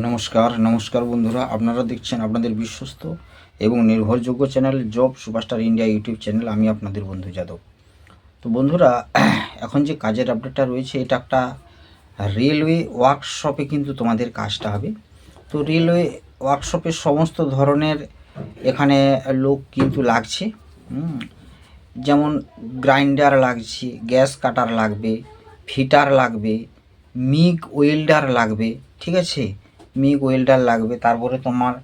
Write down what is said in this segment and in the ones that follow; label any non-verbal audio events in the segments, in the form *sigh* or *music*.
নমস্কার নমস্কার বন্ধুরা, আপনারা দেখছেন আপনাদের বিশ্বস্ত এবং নির্ভরযোগ্য channel job superstar India YouTube channel, আমি আপনাদের বন্ধু যাদব। তো বন্ধুরা, এখন যে কাজের আপডেটটা রয়েছে, এটা একটা রেলওয়ে ওয়ার্কশপে কিন্তু তোমাদের কাজটা হবে। তো রেলওয়ে ওয়ার্কশপের সমস্ত ধরনের এখানে লোক কিন্তু লাগছে যেমন গ্রাইন্ডার লাগছে গ্যাস কাটার লাগবে ফিটার লাগবে মিগ ওয়েল্ডার লাগবে, ঠিক আছে? মিগ ওয়েল্ডার লাগবে, তারপরে তোমার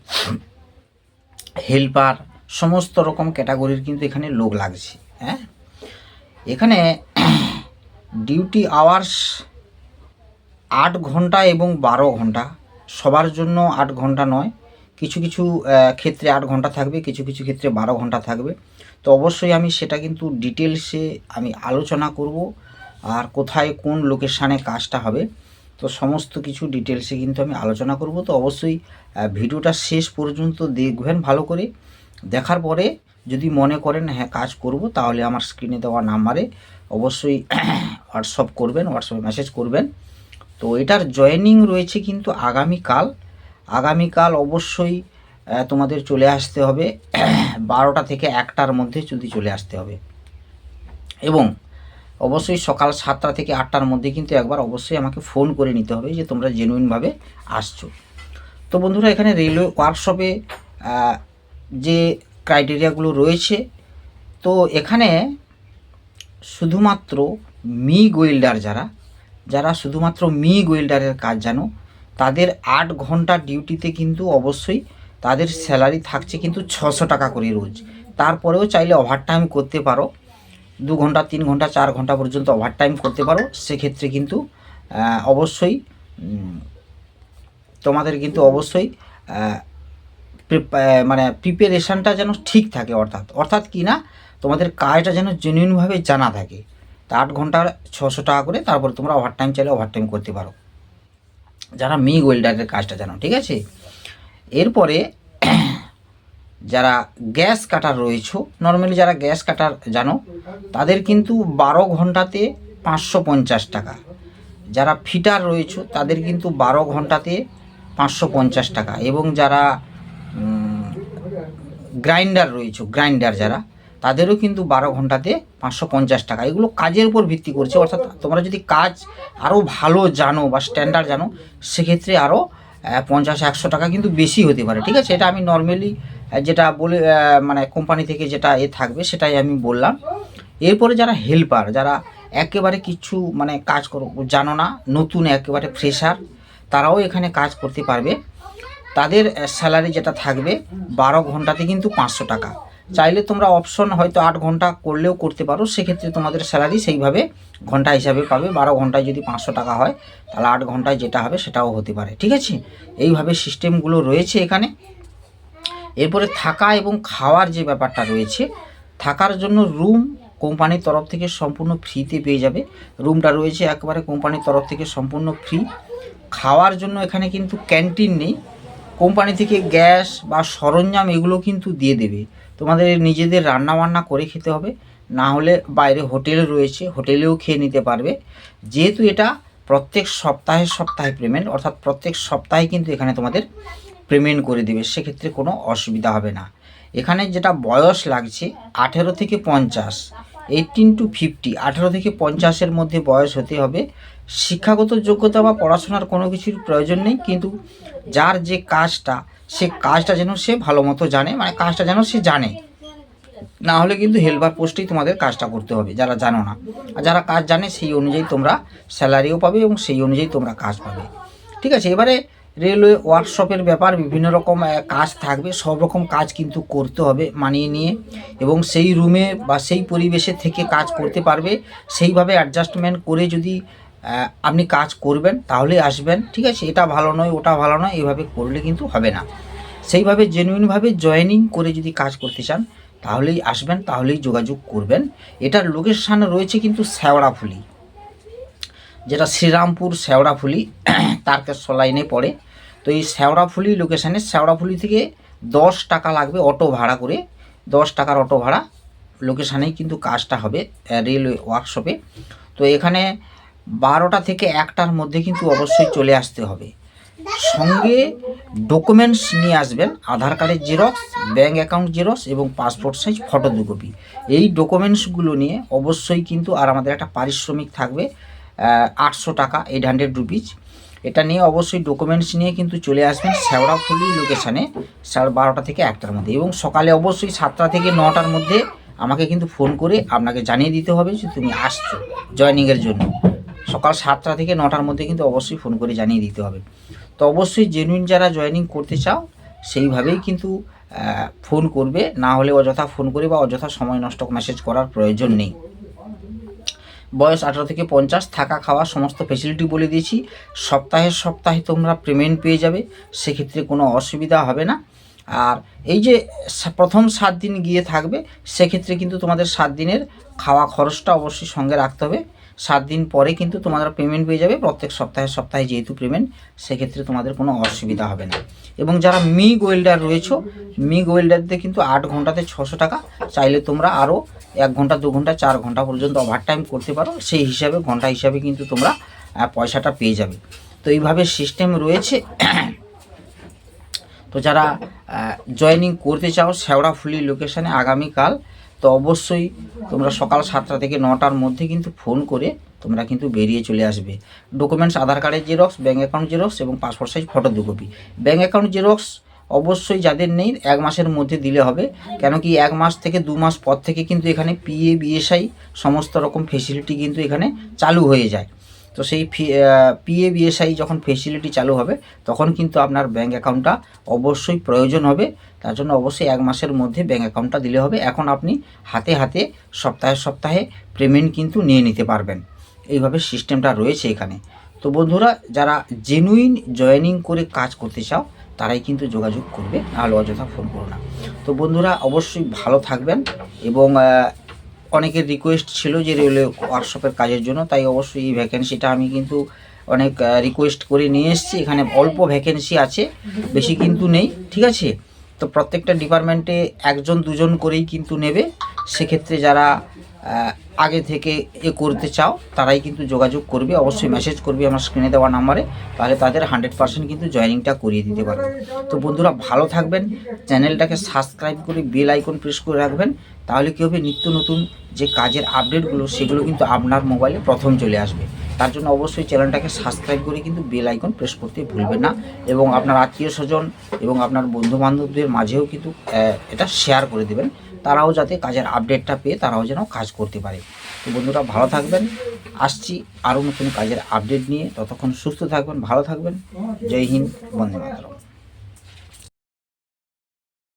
হেল্পার, সমস্ত রকম ক্যাটাগরির কিন্তু এখানে লোক লাগছে হ্যাঁ? এখানে ডিউটি আওয়ার্স আট ঘণ্টা এবং বারো ঘণ্টা, সবার জন্য আট ঘণ্টা নয়, কিছু কিছু ক্ষেত্রে আট ঘণ্টা থাকবে, কিছু কিছু ক্ষেত্রে বারো ঘণ্টা থাকবে। তো অবশ্যই আমি সেটা কিন্তু ডিটেলসে আমি আলোচনা করব, আর কোথায় কোন লোকেশানে কাজটা হবে। তো সমস্ত কিছু ডিটেলসে কিন্তু আমি আলোচনা করব। তো অবশ্যই ভিডিওটা শেষ পর্যন্ত দেখবেন ভালো করে। দেখার পরে যদি মনে করেন হ্যাঁ কাজ করব, তাহলে আমার স্ক্রিনে দেওয়া নাম্বারে অবশ্যই *clears throat* হোয়াটসঅ্যাপ করবেন হোয়াটসঅ্যাপে মেসেজ করবেন। তো এটার জয়েনিং রয়েছে কিন্তু আগামীকাল। আগামীকাল অবশ্যই তোমাদের চলে আসতে হবে। *clears throat* বারোটা থেকে একটার মধ্যে যদি চলে আসতে হবে। এবং অবশ্যই সকাল সাতটা থেকে আটটার মধ্যে কিন্তু একবার অবশ্যই আমাকে ফোন করে নিতে হবে যে তোমরা জেনুইনভাবে আসছো। তো বন্ধুরা, এখানে রেলওয়ে ওয়ার্কশপে যে ক্রাইটেরিয়াগুলো রয়েছে, তো এখানে শুধুমাত্র মি ওয়েল্ডার যারা যারা শুধুমাত্র মি ওয়েল্ডারের কাজ জানো, তাদের আট ঘণ্টা ডিউটিতে কিন্তু অবশ্যই তাদের স্যালারি থাকছে কিন্তু ছশো টাকা করে রোজ। তারপরেও চাইলে ওভারটাইম করতে পারো। দু ঘণ্টা, তিন ঘণ্টা, চার ঘণ্টা পর্যন্ত ওভারটাইম করতে পারো। সেক্ষেত্রে কিন্তু অবশ্যই তোমাদের কিন্তু অবশ্যই মানে প্রিপারেশানটা যেন ঠিক থাকে অর্থাৎ। অর্থাৎ কি না, তোমাদের কাজটা যেন জেনুইনভাবে জানা থাকে। তা আট ঘণ্টার ছশো টাকা করে তারপরে তোমরা ওভারটাইম চাইলে ওভারটাইম করতে পারো। যারা মিগ ওয়েল্ডারের কাজটা জানো, ঠিক আছে? এরপরে যারা গ্যাস কাটার রয়েছে নর্মালি যারা গ্যাস কাটার জানো, তাদের কিন্তু বারো ঘন্টাতে পাঁচশো পঞ্চাশ টাকা। যারা ফিটার রয়েছে, তাদের কিন্তু বারো ঘন্টাতে পাঁচশো পঞ্চাশ টাকা। এবং যারা গ্রাইন্ডার রয়েছে, গ্রাইন্ডার যারা, তাদেরও কিন্তু বারো ঘন্টাতে পাঁচশো পঞ্চাশ টাকা। এগুলো কাজের উপর ভিত্তি করছে, অর্থাৎ তোমরা যদি কাজ আরও ভালো জানো বা স্ট্যান্ডার্ড জানো, সেক্ষেত্রে আরও পঞ্চাশ একশো টাকা কিন্তু বেশি হতে পারে, ঠিক আছে? এটা আমি নর্মালি যেটা বলে মানে কোম্পানি থেকে যেটা এ থাকবে, সেটাই আমি বললাম। এরপরে যারা হেল্পার যারা একেবারে কিছু মানে কাজ করো, জানো না, নতুন একেবারে ফ্রেশার তারাও এখানে কাজ করতে পারবে। তাদের স্যালারি যেটা থাকবে, বারো ঘন্টাতে কিন্তু পাঁচশো টাকা। চাইলে তোমরা অপশন হয়তো আট ঘণ্টা করলেও করতে পারো, সেক্ষেত্রে তোমাদের স্যালারি সেইভাবে ঘণ্টা হিসাবে পাবে। বারো ঘন্টায় যদি পাঁচশো টাকা হয়, তাহলে আট ঘন্টায় যেটা হবে সেটাও হতে পারে, ঠিক আছে? এইভাবে সিস্টেমগুলো রয়েছে এখানে। এরপরে থাকা এবং খাওয়ার যে ব্যাপারটা রয়েছে, থাকার জন্য রুম কোম্পানির তরফ থেকে সম্পূর্ণ ফ্রিতে পেয়ে যাবে। রুমটা রয়েছে একেবারে কোম্পানির তরফ থেকে সম্পূর্ণ ফ্রি খাওয়ার জন্য এখানে কিন্তু ক্যান্টিন নেই। কোম্পানি থেকে গ্যাস বা সরঞ্জাম এগুলো কিন্তু দিয়ে দেবে। তোমাদের নিজেদের রান্না বান্না করে খেতে হবে। না হলে বাইরে হোটেল রয়েছে, হোটেলেও খেয়ে নিতে পারবে। যেহেতু এটা প্রত্যেক সপ্তাহে সপ্তাহে পেমেন্ট অর্থাৎ প্রত্যেক সপ্তাহে কিন্তু এখানে তোমাদের পেমেন্ট করে দেবে, সেক্ষেত্রে কোনো অসুবিধা হবে না। এখানে যেটা বয়স লাগছে, আঠেরো থেকে পঞ্চাশ। এইটিন টু ফিফটি আঠেরো থেকে পঞ্চাশের মধ্যে বয়স হতে হবে। শিক্ষাগত যোগ্যতা বা পড়াশোনার কোনো কিছুর প্রয়োজন নেই, কিন্তু যার যে কাজটা, সে কাজটা যেন সে ভালো মতো জানে মানে কাজটা যেন সে জানে। না হলে কিন্তু হেল্পার পোস্টেই তোমাদের কাজটা করতে হবে, যারা জানো না। আর যারা কাজ জানে, সেই অনুযায়ী তোমরা স্যালারিও পাবে এবং সেই অনুযায়ী তোমরা কাজ পাবে। ঠিক আছে, এবারে রেলওয়ে ওয়ার্কশপের ব্যাপার বিভিন্ন রকম কাজ থাকবে, সব রকম কাজ কিন্তু করতে হবে মানিয়ে নিয়ে এবং সেই রুমে বা সেই পরিবেশে থেকে কাজ করতে পারবে। সেইভাবে অ্যাডজাস্টমেন্ট করে যদি আপনি কাজ করবেন, তাহলে আসবেন, ঠিক আছে? এটা ভালো নয়, ওটা ভালো নয়, এভাবে করলে কিন্তু হবে না। সেইভাবে জেনুইনভাবে জয়েনিং করে যদি কাজ করতে চান, তাহলেই আসবেন, তাহলেই যোগাযোগ করবেন। এটার লোকেশান রয়েছে কিন্তু শেওড়াফুলি যেটা শ্রীরামপুর শেওড়াফুলি *clears throat* তারকেশ্বর লাইনে পড়ে। তো এই শেওড়াফুলি লোকেশানে শেওড়াফুলি থেকে দশ টাকা লাগবে অটো ভাড়া করে। দশ টাকার অটো ভাড়া লোকেশানেই কিন্তু কাজটা হবে রেলওয়ে ওয়ার্কশপে তো এখানে বারোটা থেকে একটার মধ্যে কিন্তু অবশ্যই চলে আসতে হবে। সঙ্গে ডকুমেন্টস নিয়ে আসবেন, আধার কার্ডের জেরক্স ব্যাঙ্ক অ্যাকাউন্ট জেরক্স এবং পাসপোর্ট সাইজ ফটো দু কপি এই ডকুমেন্টসগুলো নিয়ে অবশ্যই কিন্তু আর আমাদের একটা পারিশ্রমিক থাকবে আটশো টাকা এইট হান্ড্রেড রুপিজ এটা নিয়ে অবশ্যই ডকুমেন্টস নিয়ে কিন্তু চলে আসবেন শেওড়াফুলি লোকেশানে সাড়ে বারোটা থেকে একটার মধ্যে। এবং সকালে অবশ্যই সাতটা থেকে নটার মধ্যে আমাকে কিন্তু ফোন করে আপনাকে জানিয়ে দিতে হবে যে তুমি আসছো জয়নিংয়ের জন্য। সকাল সাতটা থেকে নটার মধ্যে কিন্তু অবশ্যই ফোন করে জানিয়ে দিতে হবে। তো অবশ্যই জেনুইন যারা জয়েনিং করতে চাও, সেইভাবেই কিন্তু ফোন করবে। না হলে অযথা ফোন করে বা অযথা সময় নষ্ট মেসেজ করার প্রয়োজন নেই। বয়স আঠারো থেকে পঞ্চাশ, থাকা খাওয়া সমস্ত ফেসিলিটি বলে দিয়েছি। সপ্তাহে সপ্তাহে তোমরা পেমেন্ট পেয়ে যাবে, সেক্ষেত্রে কোনো অসুবিধা হবে না। আর এই যে প্রথম সাত দিন গিয়ে থাকবে, সেক্ষেত্রে কিন্তু তোমাদের সাত দিনের খাওয়া খরচটা অবশ্যই সঙ্গে রাখতে হবে। সাত দিন পরে কিন্তু তোমাদের পেমেন্ট পেয়ে যাবে, প্রত্যেক সপ্তাহে সপ্তাহে যেহেতু পেমেন্ট সেক্ষেত্রে তোমাদের কোনো অসুবিধা হবে না। এবং যারা মিগ ওয়েল্ডার রয়েছে মিগ ওয়েল্ডারদের কিন্তু আট ঘন্টাতে ছশো টাকা, চাইলে তোমরা আরও এক ঘণ্টা, দু ঘণ্টা, চার ঘণ্টা পর্যন্ত ওভার টাইম করতে পারো। সেই হিসাবে, ঘণ্টা হিসাবে কিন্তু তোমরা পয়সাটা পেয়ে যাবে। তো এইভাবে সিস্টেম রয়েছে। তো যারা জয়েনিং করতে চাও, শেওড়াফুলি লোকেশানে আগামীকাল তো অবশ্যই তোমরা সকাল সাতটা থেকে নটার মধ্যে কিন্তু ফোন করে তোমরা কিন্তু বেরিয়ে চলে আসবে। ডকুমেন্টস আধার কার্ডের জেরক্স ব্যাঙ্ক অ্যাকাউন্ট জেরক্স এবং পাসপোর্ট সাইজ ফটো দু কপি ব্যাঙ্ক অ্যাকাউন্ট জেরক্স অবশ্যই যাদের নেই, এক মাসের মধ্যে দিলে হবে। কেন কি এক মাস থেকে দু মাস পর থেকে কিন্তু এখানে পিএ বিএসআই সমস্ত রকম ফেসিলিটি কিন্তু এখানে চালু হয়ে যায়। তো সেই পিএ বিএসআই যখন ফেসিলিটি চালু হবে, তখন কিন্তু আপনার ব্যাঙ্ক অ্যাকাউন্টটা অবশ্যই প্রয়োজন হবে। তার জন্য অবশ্যই এক মাসের মধ্যে ব্যাঙ্ক অ্যাকাউন্টটা দিলে হবে। এখন আপনি হাতে হাতে সপ্তাহে সপ্তাহে পেমেন্ট কিন্তু নিয়ে নিতে পারবেন। এইভাবে সিস্টেমটা রয়েছে এখানে। তো বন্ধুরা, যারা জেনুইন জয়েনিং করে কাজ করতে চাও, তারাই কিন্তু যোগাযোগ করবে নাহলে অযথা ফোন করো না। তো বন্ধুরা, অবশ্যই ভালো থাকবেন এবং অনেকের রিকোয়েস্ট ছিল যে রেলওয়ে ওয়ার্কশপের কাজের জন্য, তাই অবশ্যই এই ভ্যাকেন্সিটা আমি কিন্তু অনেক রিকোয়েস্ট করে নিয়ে এসেছি। এখানে অল্প ভ্যাকেন্সি আছে, বেশি কিন্তু নেই, ঠিক আছে? তো প্রত্যেকটা ডিপার্টমেন্টে একজন দুজন করেই কিন্তু নেবে। সেক্ষেত্রে যারা আগে থেকে এ করতে চাও, তারাই কিন্তু যোগাযোগ করবে, অবশ্যই মেসেজ করবে আমার স্ক্রিনে দেওয়া নাম্বারে তাহলে তাদের হান্ড্রেড পার্সেন্ট কিন্তু জয়নিংটা করিয়ে দিতে পারবে। তো বন্ধুরা ভালো থাকবেন চ্যানেলটাকে সাবস্ক্রাইব করে বেল আইকন প্রেস করে রাখবেন, তাহলে কী হবে নিত্য নতুন যে কাজের আপডেটগুলো সেগুলো কিন্তু আপনার মোবাইলে প্রথম চলে আসবে। তার জন্য অবশ্যই চ্যানেলটাকে সাবস্ক্রাইব করে কিন্তু বেল আইকন প্রেস করতে ভুলবেন না এবং আপনার আত্মীয় স্বজন এবং আপনার বন্ধুবান্ধবদের মাঝেও কিন্তু এটা শেয়ার করে দেবেন। তারাও যাতে কাজের আপডেটটা পেয়ে তারাও যেন কাজ করতে পারে। তো বন্ধুরা, ভালো থাকবেন। আসছি আরও নতুন কাজের আপডেট নিয়ে। ততক্ষণ সুস্থ থাকবেন, ভালো থাকবেন। জয় হিন্দ, বন্দে মাতরম।